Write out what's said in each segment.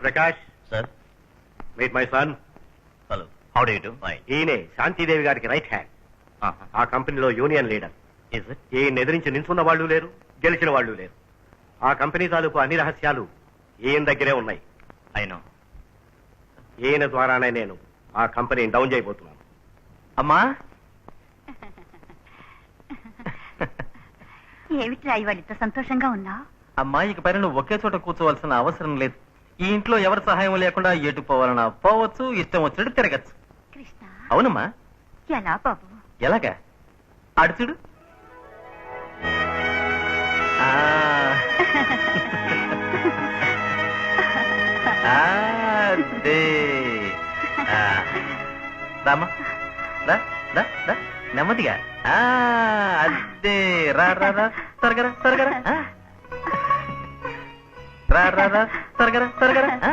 Mister Prakash. Sir. Meet my son hello how do you do ఈయనే శాంతిదేవి గారికి right hand ఆ కంపెనీలో union leader. ఈయన ఎదిరించి నిల్చున్న వాళ్ళు లేరు గెలిచిన వాళ్ళు లేరు. ఆ కంపెనీ తాలూకు అన్ని రహస్యాలు ఈయన దగ్గరే ఉన్నాయి. ఐ నో ఈయన ద్వారానే నేను ఆ కంపెనీని డౌన్ చేయబోతున్నాను. అమ్మా? ఏమిట్రా ఇవాళ ఇంత సంతోషంగా ఉన్నా అమ్మా ఇక పైన నువ్వు ఒకే చోట కూర్చోవలసిన అవసరం లేదు. ఈ ఇంట్లో ఎవరి సహాయం లేకుండా ఎటు పోవాలన్నా పోవచ్చు ఇష్టం వచ్చినట్టు తిరగచ్చు. కృష్ణ. అవునమ్మా. ఎలా బాబు? ఎలాగా? ఆడు చూడు. ఆ. అదే. ఆ. రామ్మా. రా రా రా. నెమ్మదిగా. అదే రా. రా రా. రా త్వరగా రా, త్వరగా రా. ఆ.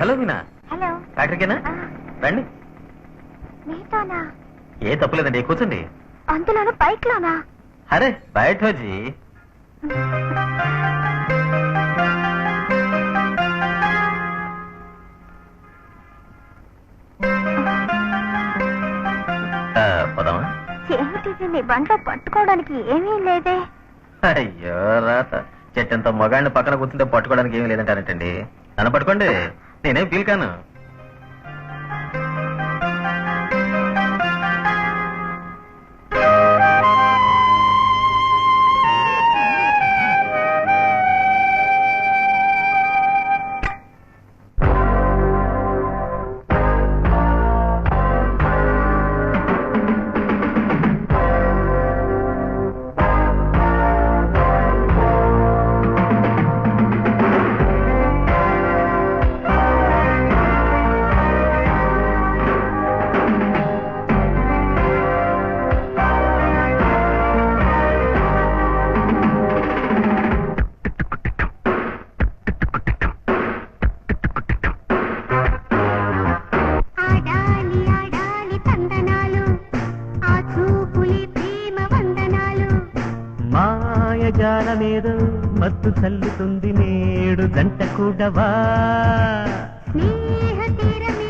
హలో మీనా. హలో. ఫ్యాక్టరీకేనా ఆ, రండి. నీతోనా ఏ తప్పులేదండి కూర్చోండి. అందులోను బైక్ లోనా అరే బయట వచ్చి పోదామా నీ పట్టుకోవడానికి ఏమీ లేదే. అయ్యో రాత. చెట్టంత మగాడిని పక్కన కూర్చుంటే పట్టుకోవడానికి ఏమీ లేదంటారంటండి. నన్ను పట్టుకోండి. నేనేం పీల్కాను? మత్తు నేడు జంట కూడవా? స్నేహ తీరమే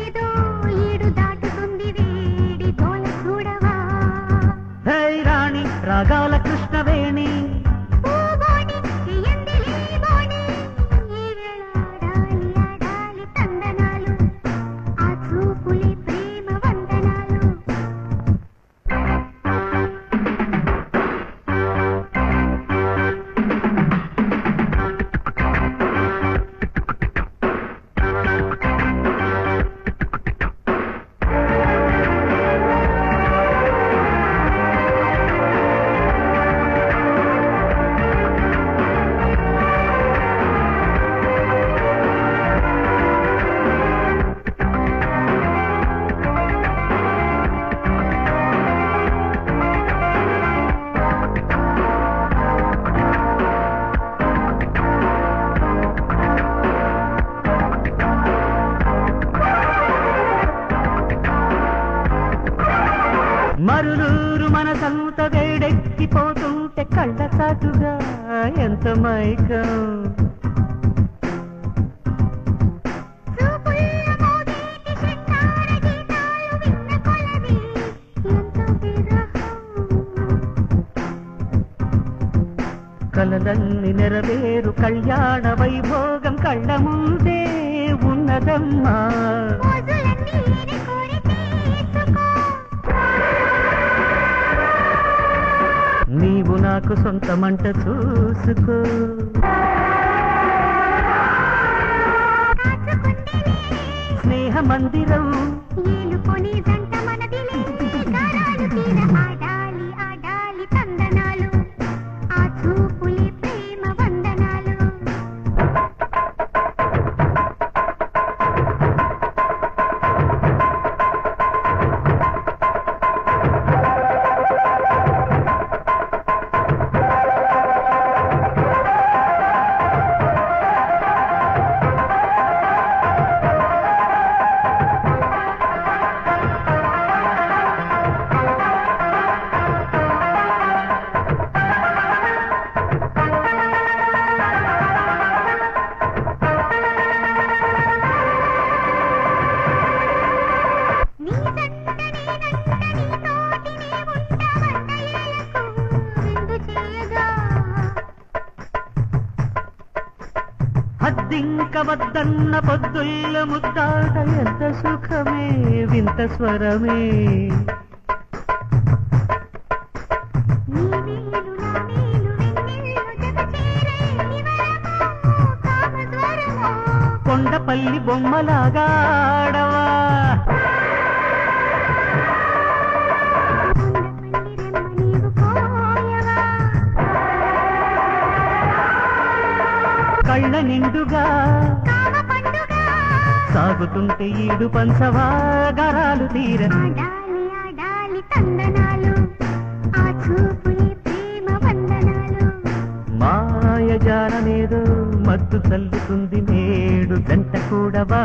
మరులూరు మనసంత వేడెక్కిపోతుంటే కళ్ళ సాటుగా ఎంత మైకం. చూపుల్ల నెరవేరు కళ్యాణ వైభోగం కళ్ళ ముందే ఉన్నదమ్మా. నాకు సొంతమంట చూసుకో. స్నేహ మందిరం. వద్దింక వద్దన్న పొద్దుల్ల ముద్దాట ఎంత సుఖమే వింత స్వరమే కొండపల్లి బొమ్మలాగా ఆడవా కళ్ళ నిండుగా సాగుతుంటే ఈడు పంచవాగరాలు తీర మాయ మాయజాలమేదో మత్తు చల్లుతుంది నేడు గంట కూడవా.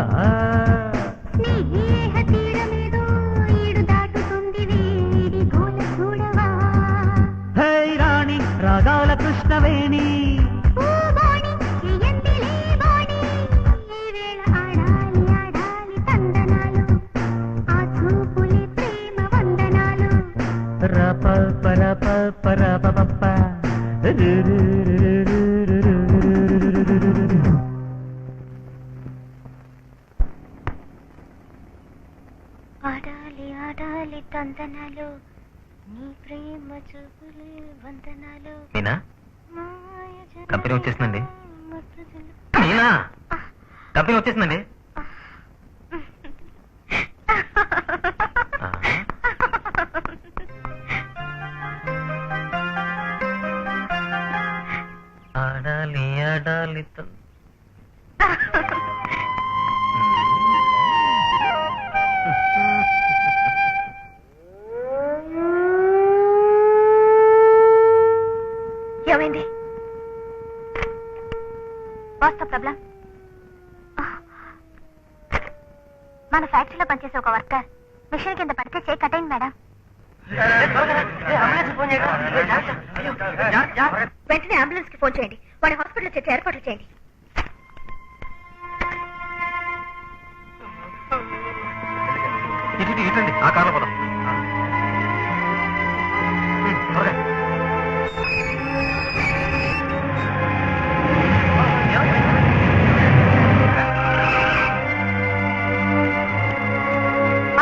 ఆడాలి ఆడాలి తందనాలు. నీ ప్రేమ చూపులే వందనాలు. మీనా కంపెనీ వచ్చేసిందండి. మీనా కంపెనీ వచ్చేసిందండి. ఫ్యాక్టరీలో పనిచేసే ఒక వర్కర్. మిషన్ కింద పడితే చేయి కట్ అయింది మేడం. వెంటనే అంబులెన్స్కి ఫోన్ చేయండి. వాడి హాస్పిటల్ చేర్చే ఏర్పాట్లు చేయండి. ఇటు ఇటు, ఇటండి ఆ కార్లో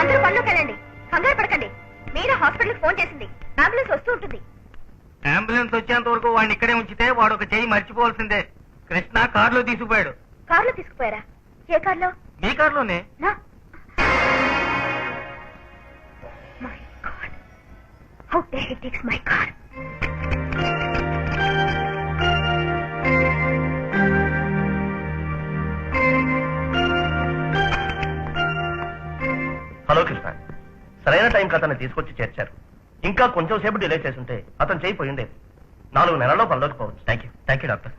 అందరూ పనిలోకి వెళ్ళండి కంగారు పడకండి. మీరు హాస్పిటల్ ఫోన్ చేసింది. అంబులెన్స్ వస్తూ ఉంటుంది. అంబులెన్స్ వచ్చేంత వరకు వాడిని ఇక్కడే ఉంచితే వాడు ఒక చెయ్యి మర్చిపోవాల్సిందే. కృష్ణ కారులో తీసుకుపోయాడు. కార్లో తీసుకుపోయారా? ఏ కార్లో? మీ కారులోనే? My god how dare he takes my car అతన్ని తీసుకొచ్చి చేర్చారు. ఇంకా కొంచెం సేపు డిలే చేసుంటే అతను చేయిపోయి ఉండేది. నాలుగు నెలల్లో పనిలోకి పోవచ్చు. Thank you thank you doctor.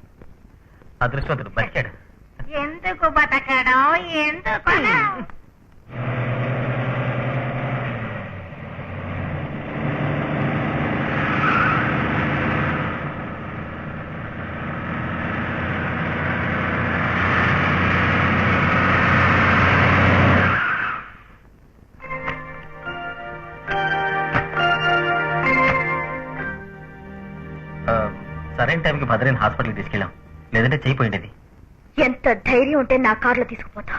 అదృష్టవంతుడు. బతికాడు. ఎందుకు బతకడం? ఎందుకు? సరైన టైంకి భద్రని హాస్పిటల్కి తీసుకెళ్ళాం. లేదంటే చేయిపోయింది ఎంత ధైర్యం ఉంటే నా కార్లో తీసుకుపోతా.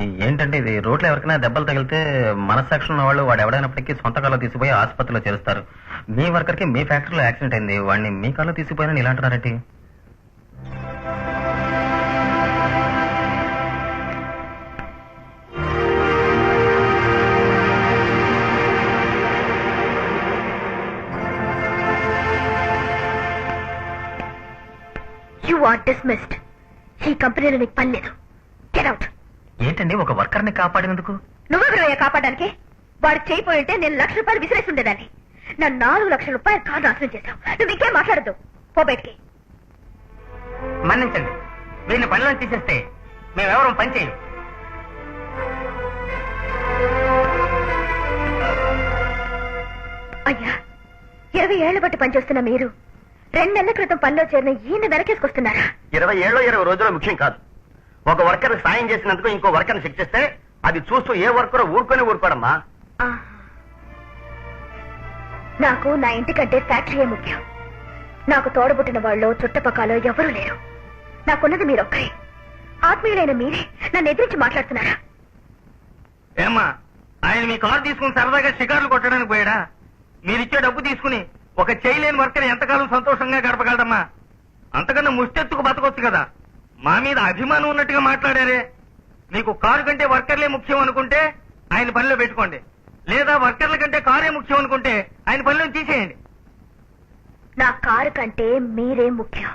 ఏంటంటే ఇది రోడ్లో ఎవరికైనా దెబ్బలు తగిలితే మనస్సాక్షి ఉన్న వాళ్ళు వాడు ఎవడైనప్పటికీ సొంత కాల్లో తీసుకుపోయి ఆసుపత్రిలో చేరుస్తారు. మీ వర్కర్కి మీ ఫ్యాక్టరీలో యాక్సిడెంట్ అయింది. వాడిని మీ కాల్లో తీసుకుపోయినా ఇలా యు ఆర్ డిస్మిస్డ్ ఈ కంపెనీలో నీకు పని లేదు. గెట్ అవుట్ ఏంటండి ఒక వర్కర్ని కాపాడినందుకు? నువ్వెవరయ్యా కాపాడడానికి? వాడికి చేయిపోయి ఉంటే నేను లక్ష రూపాయలు విసిరేసి ఉండేదాన్ని. నా నాలుగు లక్షల రూపాయలు కారు నాశనం చేశావు. నువ్వు ఇంకేం మాట్లాడద్దు. పో బయటికి. మన్నించండి. వీరిని పనిలో తీసేస్తే మేమెవరం పని చేయం అయ్యా ఇరవై ఏళ్ళ బట్టి పనిచేస్తున్న మీరు రెండు నెలల క్రితం పనిలో చేరిన ఈయన వెనకేసుకొస్తున్నారా? ఇరవై ఏళ్ళు ఇరవై రోజులు ముఖ్యం కాదు. ఒక వర్కర్ సాయం చేసినందుకు ఇంకో వర్కర్ని శిక్షిస్తే అది చూస్తూ ఏ వర్కర్ ఊరుకొని ఊరుకోడమ్మా. నాకు నా ఇంటికంటే ఫ్యాక్టరీయే ముఖ్యం. నాకు తోడబుట్టిన వాళ్ళు చుట్టపక్కల ఎవరూ లేరు. నాకున్నది మీరొక్కరే. ఆత్మీయులైన మీరే నన్ను ఎదిరించి మాట్లాడుతున్నారా? ఏమ్మా ఆయన మీ కారు తీసుకుని సరదాగా షికార్లు కొట్టడానికి పోయాడా? మీరిచ్చే డబ్బు తీసుకుని ఒక చేయలేని వర్కర్ ఎంతకాలం సంతోషంగా గడపగలడమ్మా? అంతకన్నా ముష్టెత్తుకు బతకొచ్చు కదా. మా మీద అభిమానం ఉన్నట్టుగా మాట్లాడారే. మీకు కారు కంటే వర్కర్లే ముఖ్యం అనుకుంటే ఆయన పనిలో పెట్టుకోండి. లేదా వర్కర్ల కంటే కారే ముఖ్యం అనుకుంటే ఆయన పనిలో తీసేయండి. నా కారు కంటే మీరే ముఖ్యం.